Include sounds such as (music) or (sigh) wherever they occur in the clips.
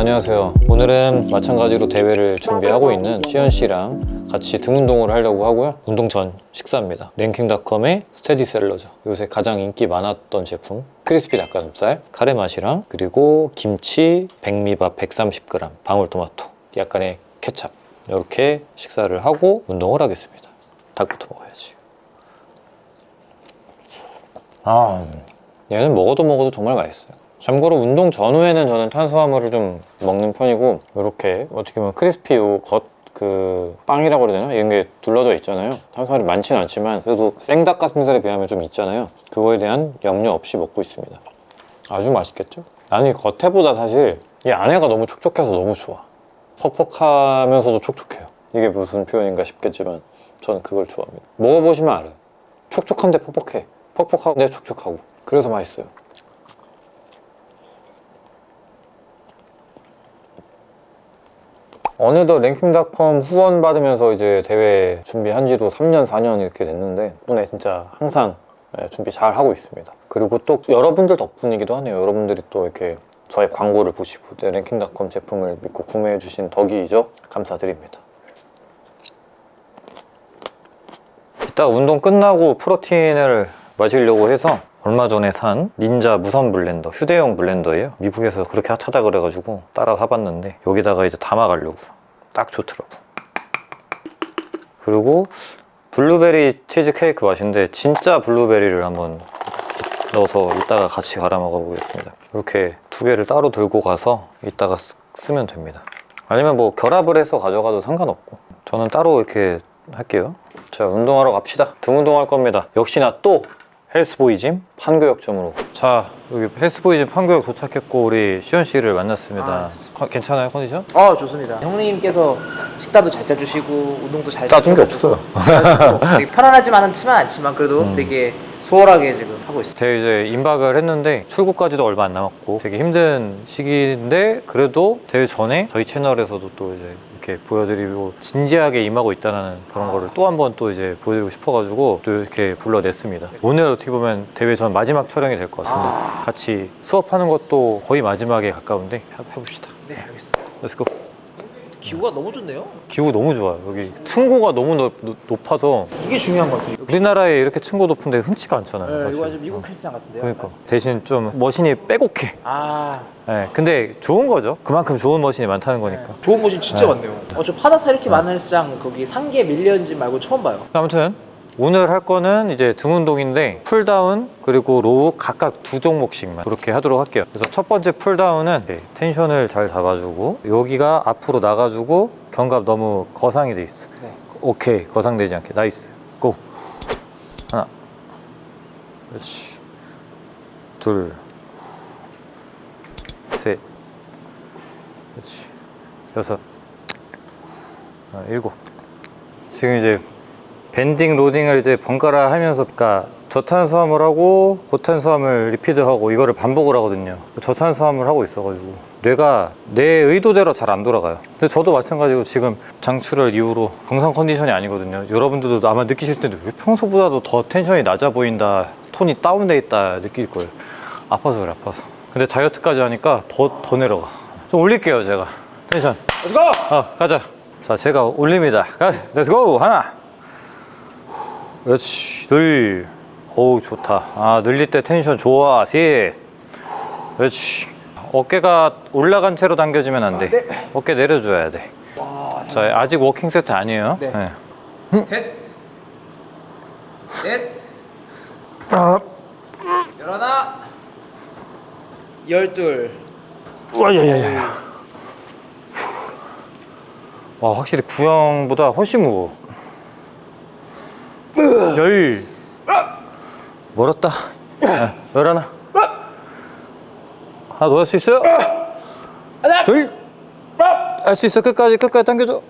안녕하세요. 오늘은 마찬가지로 대회를 준비하고 있는 시현 씨랑 같이 등 운동을 하려고 하고요. 운동 전 식사입니다. 랭킹닷컴의 스테디셀러죠. 요새 가장 인기 많았던 제품 크리스피 닭가슴살, 카레 맛이랑 그리고 김치, 백미밥 130g, 방울토마토, 약간의 케찹 이렇게 식사를 하고 운동을 하겠습니다. 닭부터 먹어야지. 아, 얘는 먹어도 먹어도 정말 맛있어요. 참고로 운동 전후에는 저는 탄수화물을 좀 먹는 편이고 이렇게 어떻게 보면 크리스피 겉그 빵이라고 그래야 되나? 이런 게 둘러져 있잖아요. 탄수화물이 많지는 않지만 그래도 생닭가슴살에 비하면 좀 있잖아요. 그거에 대한 염려 없이 먹고 있습니다. 아주 맛있겠죠? 나는 이 겉에보다 사실 이 안에가 너무 촉촉해서 너무 좋아. 퍽퍽하면서도 촉촉해요. 이게 무슨 표현인가 싶겠지만 저는 그걸 좋아합니다. 먹어보시면 알아요. 촉촉한데 퍽퍽해. 퍽퍽한데 촉촉하고. 그래서 맛있어요. 어느덧 랭킹닷컴 후원 받으면서 이제 대회 준비한 지도 3년, 4년 이렇게 됐는데 덕분에 진짜 항상 예, 준비 잘 하고 있습니다. 그리고 또 여러분들 덕분이기도 하네요. 여러분들이 또 이렇게 저의 광고를 보시고 내 랭킹닷컴 제품을 믿고 구매해 주신 덕이죠. 감사드립니다. 이따 운동 끝나고 프로틴을 마시려고 해서 얼마 전에 산 닌자 무선 블렌더 휴대용 블렌더예요. 미국에서 그렇게 핫하다 그래가지고 따라 사봤는데 여기다가 이제 담아가려고 딱 좋더라고. 그리고 블루베리 치즈 케이크 맛인데 진짜 블루베리를 한번 넣어서 이따가 같이 갈아 먹어보겠습니다. 이렇게 두 개를 따로 들고 가서 이따가 쓰, 쓰면 됩니다. 아니면 뭐 결합을 해서 가져가도 상관없고. 저는 따로 이렇게 할게요. 자 운동하러 갑시다. 등 운동할 겁니다. 역시나 또 헬스보이짐 판교역점으로 자 여기 헬스보이짐 판교역 도착했고 우리 시현 씨를 만났습니다 아, 컨- 괜찮아요 컨디션? 아 좋습니다. 형님께서 식단도 잘 짜주시고 운동도 잘 짜준 게 없어요. 되게 편안하지만 않지만 않지만 그래도 음. 되게 수월하게 지금 하고 있습니다. 제가 이제 임박을 했는데 출국까지도 얼마 안 남았고 되게 힘든 시기인데 그래도 대회 전에 저희 채널에서도 또 이제 이렇게 보여드리고 진지하게 임하고 있다는 그런 거를 또 한 번 또 이제 보여드리고 싶어가지고 또 이렇게 불러냈습니다. 오늘 어떻게 보면 대회 전 마지막 촬영이 될 것 같습니다. 같이 수업하는 것도 거의 마지막에 가까운데 해- 해봅시다. 네 알겠습니다. 렛츠고. 기후가 너무 좋네요. 기후 너무 좋아요. 여기 층고가 너무 높, 아서 이게 중요한 것 같아요. 우리나라에 이렇게 층고 높은 데 흔치가 않잖아요. 네, 사실. 이거 완전 미국 헬스장 같은데요. 그러니까 대신 좀 머신이 빼곡해. 아 네, 근데 좋은 거죠. 그만큼 좋은 머신이 많다는 거니까. 좋은 모신 진짜 네. 많네요. 어, 저 파다타 이렇게 많은 헬스장 거기 상계 밀리언진 말고 처음 봐요. 아무튼 오늘 할 거는 이제 등 운동인데 풀다운 그리고 로우 각각 두 종목씩만 그렇게 하도록 할게요. 그래서 첫 번째 풀다운은 네, 텐션을 잘 잡아주고 여기가 앞으로 나가주고 견갑 너무 거상이 돼 있어. 네. 오케이. 거상되지 않게. 나이스. 고. 하나. 그렇지. 둘셋. 그렇지. 여섯. 아, 일곱. 지금 이제 밴딩 로딩을 이제 번갈아 하면서 그러니까 저탄수화물 하고 고탄수화물 리피드 하고 이거를 반복을 하거든요 저탄수화물 하고 있어가지고 뇌가 내 의도대로 잘 안 돌아가요 근데 저도 마찬가지고 지금 장출혈 이후로 정상 컨디션이 아니거든요 여러분들도 아마 느끼실 텐데 왜 평소보다도 더 텐션이 낮아 보인다 톤이 다운돼 있다 느낄 거예요 아파서 그래 아파서 근데 다이어트까지 하니까 더, 더 내려가 좀 올릴게요 제가 텐션 Let's go. 어, 가자. 자, 제가 올립니다. 가, 렛츠고! 하나. 그렇지. 둘. 어우, 좋다. 아, 늘릴 때 텐션 좋아. 셋. 그렇지. 어깨가 올라간 채로 당겨지면 안 돼. 아, 네. 어깨 내려줘야 돼. 와, 자, 아직 워킹 세트 아니에요. 네. 셋, 넷, 열하나, 열둘. 와야야야. 와, 확실히 구형보다 훨씬 무거워. 열. 멀었다. 야, 열 하나. 하나 더 할 수 있어요? 하나, 둘. 할 수 있어. 끝까지, 끝까지 당겨줘.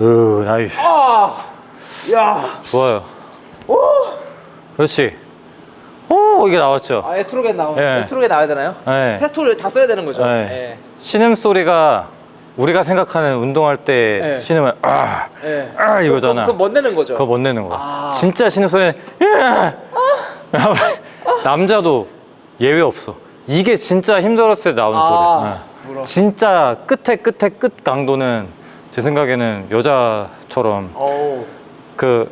으, 나이스. 아, 야, 좋아요. 그렇지. 오, 이게 나왔죠. 아 에스트로겐 나오, 예. 에스트로겐 나와야 되나요? 네. 테스토를 다 써야 되는 거죠. 네. 예. 신음 소리가 우리가 생각하는 운동할 때 네. 신음은 아, 예. 아 이거잖아. 그거 못 내는 거죠. 그거 못 내는 거야. 아. 진짜 신음 소리는 야! (laughs) 남자도 예외 없어. 이게 진짜 힘들었을 때 나오는 아, 소리. 물어. 네. 진짜 끝에 끝에 끝 강도는 제 생각에는 여자처럼 어우. 그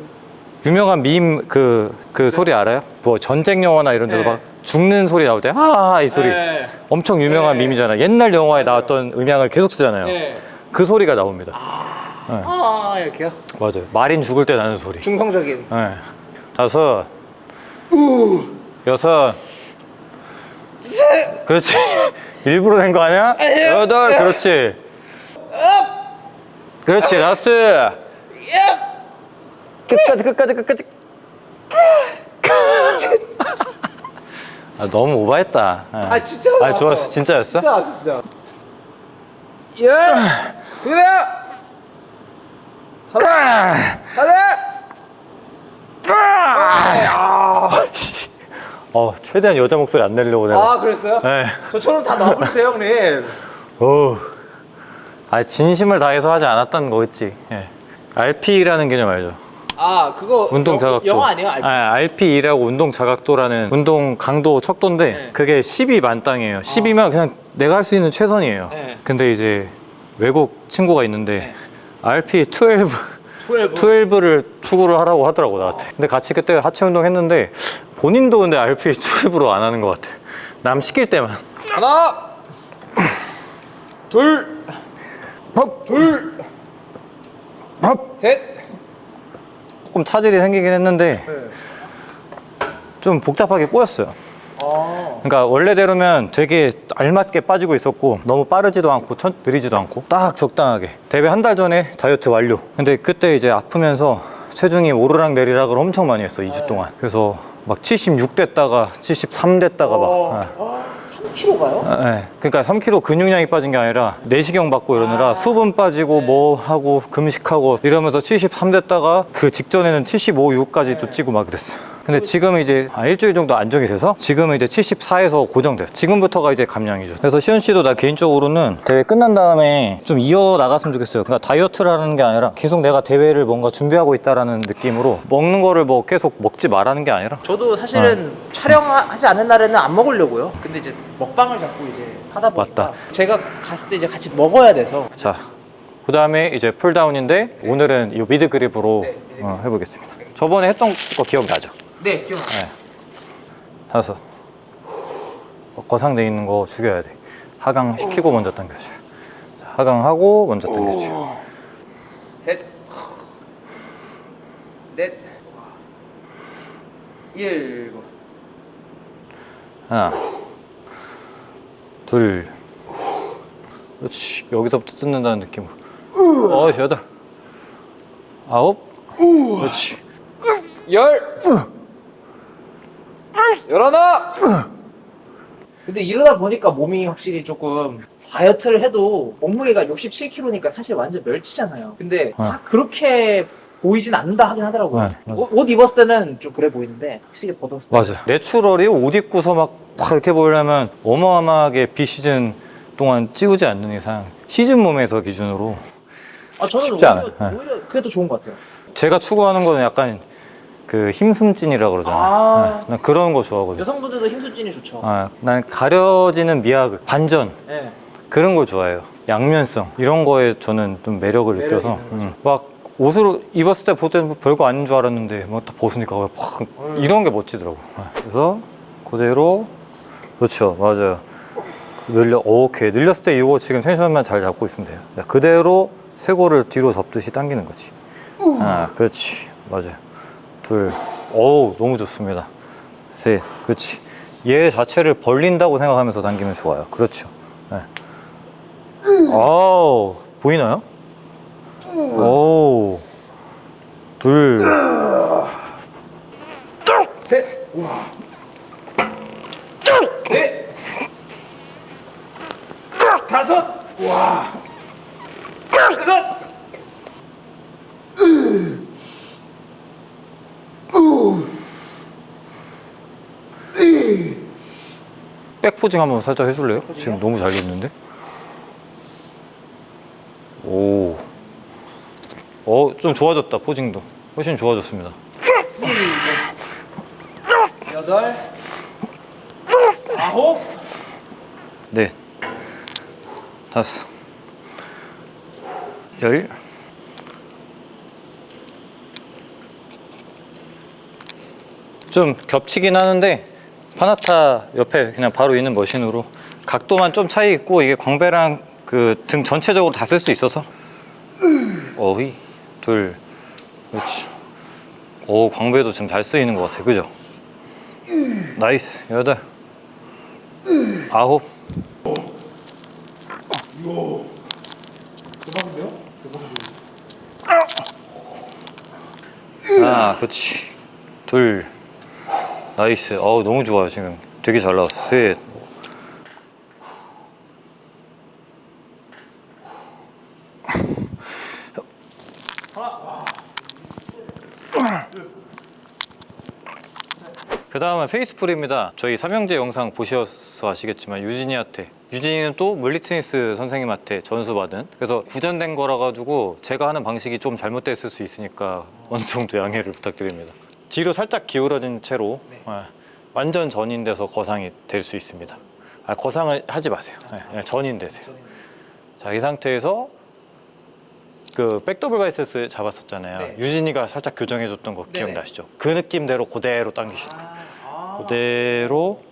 유명한 밈 그 그 소리 알아요? 뭐 전쟁 영화나 이런 데서 네. 막 죽는 소리 나올 때아이 소리 네. 엄청 유명한 네. 밈이잖아. 옛날 영화에 나왔던 음향을 계속 쓰잖아요. 네. 그 소리가 나옵니다. 아 이렇게요? 맞아요. 마린 죽을 때 나는 소리. 중성적인. 네. 다섯, 여섯, 그렇지. (laughs) 일부러 낸 거 아니야? 여덟, 그렇지. 그렇지, 라스트. 끝까지, 끝까지, 끝까지. (laughs) 아, 너무 오버했다. 네. 아 진짜. 아. 좋았어. 진짜였어? 진짜 왔어 진짜. 열. 그래. 하나. 하나. 어, 최대한 여자 목소리 안 내려고 내가. 아 그랬어요? 네. 저처럼 다 넣어버리세요 형님. 어. 아, 진심을 다해서 하지 않았다는 거겠지. 예. RP라는 개념 알죠? 아 그거 운동 영- 자각도. 영어 아니에요? 알지? 아, RP라고 운동 자각도라는 운동 강도 척도인데 네. 그게 10이 만땅이에요. 10이면 그냥 내가 할 수 있는 최선이에요. 네. 근데 이제 외국 친구가 있는데 네. RP 12 12. 12를 추구를 하라고 하더라고 나한테. 근데 같이 그때 하체 운동 했는데 본인도 근데 RP 12로 안 하는 것 같아. 남 시킬 때만. 하나. 둘. 법. 둘. 법. 셋. 조금 차질이 생기긴 했는데 네. 좀 복잡하게 꼬였어요. 아. 그러니까 원래대로면 되게 알맞게 빠지고 있었고 너무 빠르지도 않고 천, 느리지도 않고 딱 적당하게 대회 한 달 전에 다이어트 완료 근데 그때 이제 아프면서 체중이 오르락 내리락을 엄청 많이 했어 2주 동안 그래서 막 76 됐다가 73 됐다가 막 어. 3kg가요? 예. 예. 그러니까 3kg 근육량이 빠진 게 아니라 내시경 받고 이러느라 아. 수분 빠지고 뭐 하고 금식하고 이러면서 73 됐다가 그 직전에는 75, 6까지도 찌고 막 그랬어. 근데 지금은 이제 한 일주일 정도 안정이 돼서 지금은 이제 74에서 고정됐어. 지금부터가 이제 감량이죠. 그래서 시현 씨도 나 개인적으로는 대회 끝난 다음에 좀 이어 나갔으면 좋겠어요. 그러니까 다이어트라는 게 아니라 계속 내가 대회를 뭔가 준비하고 있다라는 느낌으로 먹는 거를 뭐 계속 먹지 말라는 게 아니라 저도 사실은 촬영하지 않은 날에는 안 먹으려고요. 근데 이제 먹방을 자꾸 이제 하다 보니까 맞다. 제가 갔을 때 이제 같이 먹어야 돼서 자, 그 다음에 이제 풀다운인데 오늘은 이 미드 그립으로 네, 어, 해보겠습니다. 저번에 했던 거 기억나죠? 네 기억나요. 다섯. 어, 거상돼 있는 거 죽여야 돼. 하강 시키고 먼저 당겨줘. 자, 하강하고 먼저 당겨줘. 셋, 넷, 일곱. 하나, 둘. 그렇지. 여기서부터 뜯는다는 느낌으로. 어, 여덟. 아홉. 그렇지. 열 열하나 근데 이러다 보니까 몸이 확실히 조금 다이어트를 해도 몸무게가 67kg니까 사실 완전 멸치잖아요 근데 어. 다 그렇게 보이진 않는다 하긴 하더라고요 네, 맞아. 옷, 옷 입었을 때는 좀 그래 보이는데 확실히 벗었을 때 맞아. 내추럴이 옷 입고서 막, 확 이렇게 보려면 어마어마하게 비시즌 동안 찌우지 않는 이상 시즌 몸에서 기준으로 아, 저는 쉽지 오히려, 않아요. 네. 오히려 그게 더 좋은 것 같아요 제가 추구하는 거는 약간 그 힘숨찐이라 그러잖아요. 아. 네, 난 그런 거 좋아하거든요. 여성분들도 힘수진이 좋죠 아, 난 가려지는 미학, 반전 네. 그런 걸 좋아해요. 양면성 이런 거에 저는 좀 매력을 매력 느껴서 있는. 음, 막 옷으로 입었을 때볼 때는 뭐 별거 아닌 줄 알았는데 뭐딱 벗으니까 확 음. 이런 게 멋지더라고. 네, 그래서 그대로 그렇죠, 맞아요. 늘려 오케이 늘렸을 때 이거 지금 텐션만 잘 잡고 있으면 돼요. 자, 그대로 쇄골을 뒤로 접듯이 당기는 거지. 하나, 그렇지, 맞아요. 둘, 어우 너무 좋습니다. 셋, 그렇지. 얘 자체를 벌린다고 생각하면서 당기면 좋아요. 그렇죠. 네. 아우 보이나요? 오, 둘, 셋 넷 다섯 와 여섯 백포징 한번 살짝 해줄래요? 지금 너무 잘 됐는데. 오, 어, 좀 좋아졌다 포징도. 훨씬 좋아졌습니다. 여덟 아홉 넷, 다섯, 열. 좀 겹치긴 하는데 파나타 옆에 그냥 바로 있는 머신으로 각도만 좀 차이 있고 이게 광배랑 그 등 전체적으로 다 쓸 수 있어서. 어휘 둘 그렇지. 오 광배도 지금 잘 쓰이는 것 같아. 그죠? 나이스 여덟 아홉. 아 그렇지. 둘 나이스. 어우 너무 좋아요 지금. 되게 잘 나왔어. 셋. 그 다음은 페이스풀입니다. 저희 삼형제 영상 보셔서 아시겠지만 유진이한테. 유진이는 또 물리트니스 선생님한테 전수받은. 그래서 구전된 거라 가지고 제가 하는 방식이 좀 잘못됐을 수 있으니까 어느 정도 양해를 부탁드립니다. 뒤로 살짝 기울어진 채로 네. 예, 완전 전인돼서 거상이 될 수 있습니다. 아, 거상을 하지 마세요. 예, 그냥 전인되세요. 자, 이 상태에서 그 백더블 바이세스 잡았었잖아요. 네. 유진이가 살짝 교정해줬던 거 네네. 기억나시죠? 그 느낌대로 그대로 당기시죠. 아, 아. 그대로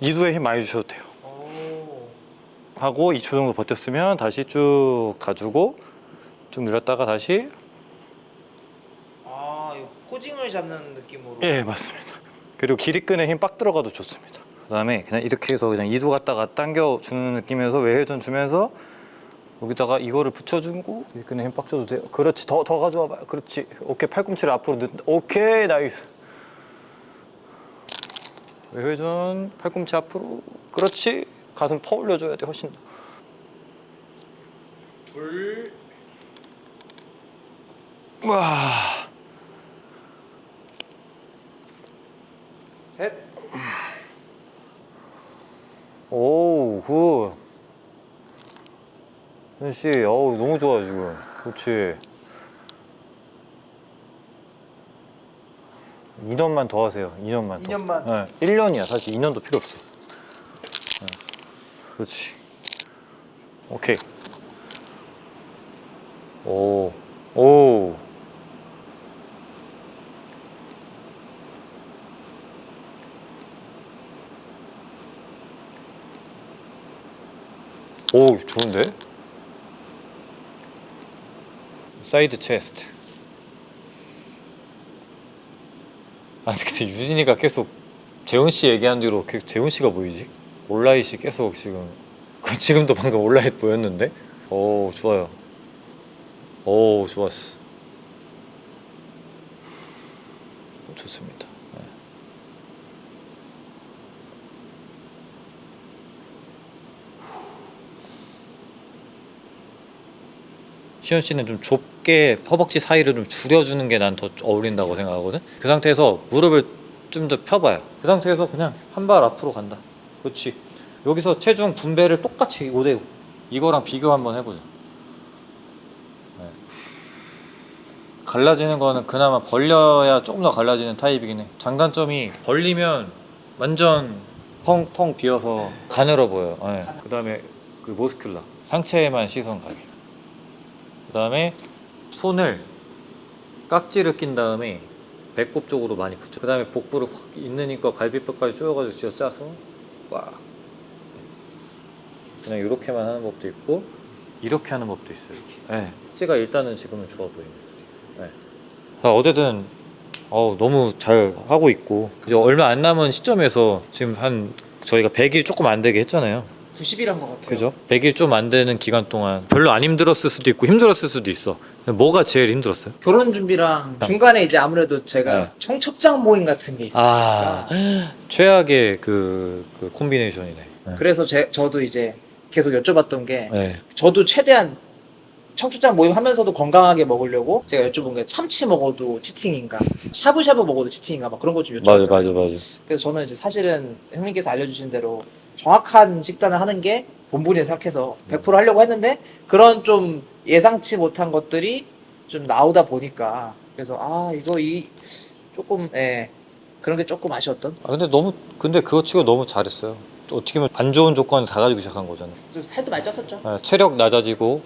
2두에 힘 많이 주셔도 돼요. 오. 하고 2초 정도 버텼으면 다시 쭉 가지고 쭉 늘렸다가 다시 아, 이거 포징을 잡는 느낌으로. 예 맞습니다. 그리고 길이끈에 힘 빡 들어가도 좋습니다. 그 다음에 그냥 이렇게 해서 그냥 2두 갔다가 당겨 주는 느낌에서 외회전 주면서 여기다가 이거를 붙여주고 길이끈에 힘 빡 줘도 돼요. 그렇지 더 더 가져와 봐요. 그렇지 오케이 팔꿈치를 앞으로 넣 오케이 나이스. 외회전 팔꿈치 앞으로 그렇지 가슴 퍼 올려줘야 돼 훨씬 더. 둘. 와. 셋. 오우 굿. 현 씨 어우 너무 좋아 지금. 그렇지. 2년만 더 하세요. 2년만 더. 2년만? 네, 1년이야. 사실 2년도 필요 없어. 네. 그렇지. 오케이. 오. 오. 오, 좋은데? 사이드 체스트. 아니 근데 유진이가 계속 재훈 씨 얘기한 뒤로 계속 재훈 씨가 보이지? 온라잇이 계속 지금 그 지금도 방금 온라잇 보였는데? 오 좋아요. 오 좋았어. 좋습니다. 네. 시현 씨는 좀 좁게 허벅지 사이를 좀 줄여주는 게 난 더 어울린다고 생각하거든. 그 상태에서 무릎을 좀 더 펴봐요. 그 상태에서 그냥 한 발 앞으로 간다. 그렇지. 여기서 체중 분배를 똑같이 5대5 이거랑 비교 한번 해보자. 네. 갈라지는 거는 그나마 벌려야 조금 더 갈라지는 타입이긴 해. 장단점이 벌리면 완전 텅텅 비어서 가늘어 보여. 네. 그 다음에 그 모스큘라 상체에만 시선 가게. 그 다음에 손을 깍지를 낀 다음에 배꼽 쪽으로 많이 붙여. 그 다음에 복부를 확 있으니까 갈비뼈까지 조여가지고 쥐어 짜서 꽉. 그냥 이렇게만 하는 법도 있고 이렇게 하는 법도 있어요. 네. 깍지가 일단은 지금은 좋아 보입니다. 네. 아, 어쨌든 어우, 너무 잘 하고 있고 이제 얼마 안 남은 시점에서 지금 한 저희가 100일 조금 안 되게 했잖아요. 90이란 것 같아요. 그죠? 100일 좀 안 되는 기간 동안 별로 안 힘들었을 수도 있고 힘들었을 수도 있어. 뭐가 제일 힘들었어요? 결혼 준비랑 중간에 이제 아무래도 제가 네. 청첩장 모임 같은 게 있어요. 아 (gasps) 최악의 그, 그 콤비네이션이네. 네. 그래서 제, 저도 이제 계속 여쭤봤던 게 네. 저도 최대한 청첩장 모임 하면서도 건강하게 먹으려고 제가 여쭤본 게 참치 먹어도 치팅인가 샤브샤브 먹어도 치팅인가 막 그런 거좀 맞아 여쭤봤어요. 맞아 맞아. 그래서 저는 이제 사실은 형님께서 알려주신 대로 정확한 식단을 하는 게 본분이 생각해서 100% 하려고 했는데 그런 좀 예상치 못한 것들이 좀 나오다 보니까 그래서 아 이거 이 조금 예 그런 게 조금 아쉬웠던. 아, 근데 너무 근데 그거 치고 너무 잘했어요. 어떻게 보면 안 좋은 조건 다 가지고 시작한 거잖아요. 좀 살도 많이 쪘었죠. 예, 체력 낮아지고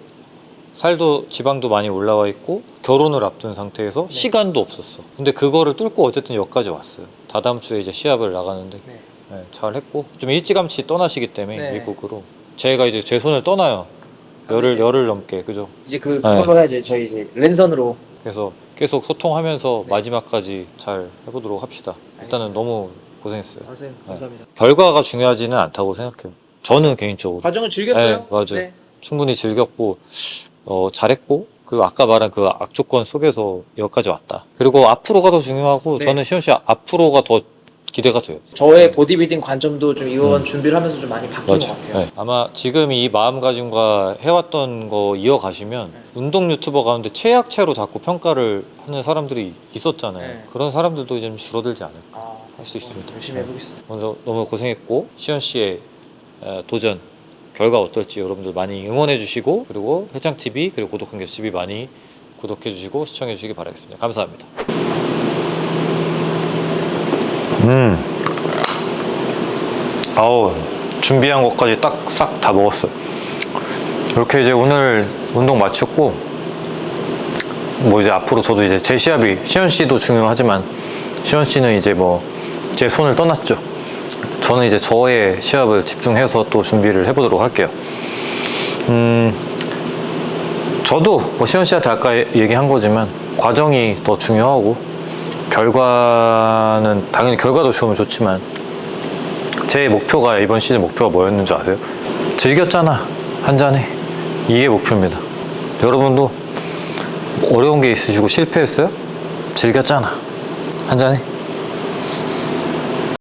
살도 지방도 많이 올라와 있고 결혼을 앞둔 상태에서 네. 시간도 없었어. 근데 그거를 뚫고 어쨌든 여기까지 왔어요. 다다음 주에 이제 시합을 나가는데 네. 예, 잘 했고 좀 일찌감치 떠나시기 때문에 네. 미국으로 제가 이제 제 손을 떠나요. 열흘 열흘 넘게 그죠. 이제 그 네. 그걸로 해야지 저희 이제 랜선으로. 그래서 계속 소통하면서 네. 마지막까지 잘 해보도록 합시다. 일단은 알겠습니다. 너무 고생했어요. 선생님 감사합니다. 결과가 중요하지는 않다고 생각해요. 저는 개인적으로 과정을 즐겼어요. 네, 맞아요. 충분히 즐겼고 어, 잘했고 그 아까 말한 그 악조건 속에서 여기까지 왔다. 그리고 앞으로가 더 중요하고 네. 저는 시현 씨 앞으로가 더 기대가 돼요. 저의 보디빌딩 관점도 좀 이번 준비를 하면서 좀 많이 바뀐 것 같아요. 네. 아마 지금 이 마음가짐과 해왔던 거 이어가시면 네. 운동 유튜버 가운데 최약체로 자꾸 평가를 하는 사람들이 있었잖아요. 네. 그런 사람들도 이제 좀 줄어들지 않을까 아, 할수 있습니다. 열심히 네. 해보겠습니다. 먼저 너무 고생했고 시현 씨의 에, 도전 결과 어떨지 여러분들 많이 응원해 주시고 그리고 해장 TV 그리고 고독한 게 TV 많이 구독해 주시고 시청해 주시기 바라겠습니다. 감사합니다. 아우 준비한 것까지 딱 싹 다 먹었어요. 이렇게 이제 오늘 운동 마쳤고 뭐 이제 앞으로 저도 이제 제 시합이 시현 씨도 중요하지만 시현 씨는 이제 뭐 제 손을 떠났죠. 저는 이제 저의 시합을 집중해서 또 준비를 해보도록 할게요. 음, 저도 뭐 시현 씨한테 아까 얘기한 거지만 과정이 더 중요하고 결과는 당연히 결과도 좋으면 좋지만 제 목표가 이번 시즌 목표가 뭐였는 줄 아세요? 즐겼잖아 한 잔에 이게 목표입니다. 여러분도 어려운 게 있으시고 실패했어요? 즐겼잖아 한 잔에